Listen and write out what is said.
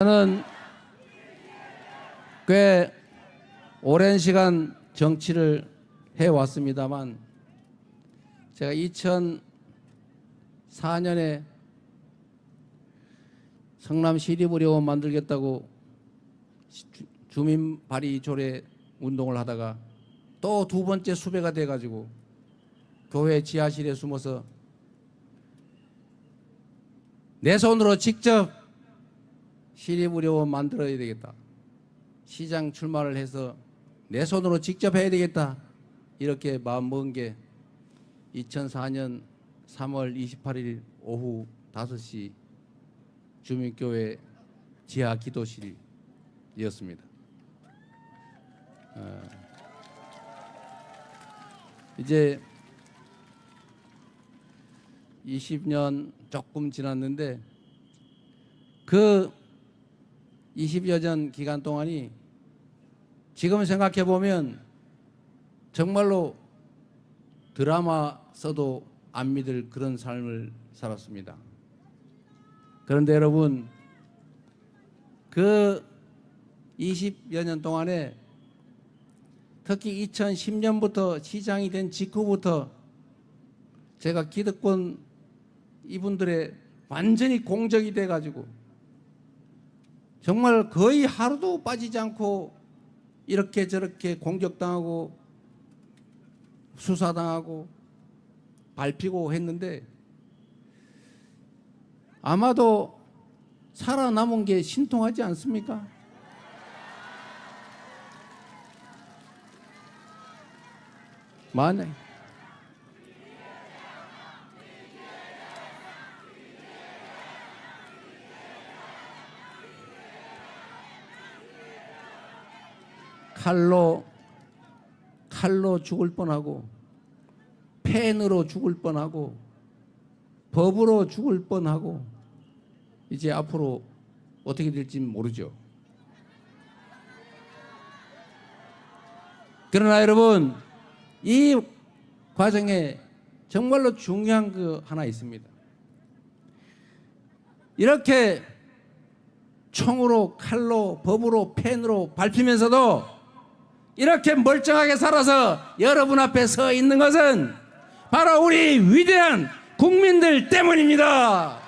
저는 꽤 오랜 시간 정치를 해왔습니다만 제가 2004년에 성남 시립의료원 만들겠다고 주- 주민 발의 조례 운동을 하다가 또 두 번째 수배가 돼가지고 교회 지하실에 숨어서 내 손으로 직접 시립의료원 만들어야 되겠다. 시장 출마를 해서 내 손으로 직접 해야 되겠다. 이렇게 마음 먹은 게 2004년 3월 28일 오후 5시 주민교회 지하 기도실이었습니다. 어, 이제 20년 조금 지났는데 그 20여 년 기간 동안이 지금 생각해 보면 정말로 드라마 써도 안 믿을 그런 삶을 살았습니다. 그런데 여러분 그 20여 년 동안에 특히 2010년부터 시장이 된 직후부터 제가 기득권 이분들의 완전히 공적이 돼 가지고 정말 거의 하루도 빠지지 않고 이렇게 저렇게 공격당하고 수사당하고 밟히고 했는데 아마도 살아남은 게 신통하지 않습니까? 만약 칼로 칼로 죽을 뻔하고 펜으로 죽을 뻔하고 법으로 죽을 뻔하고 이제 앞으로 어떻게 될지 모르죠. 그러나 여러분 이 과정에 정말로 중요한 그 하나 있습니다. 이렇게 총으로 칼로 법으로 펜으로 밟히면서도 이렇게 멀쩡하게 살아서 여러분 앞에 서 있는 것은 바로 우리 위대한 국민들 때문입니다.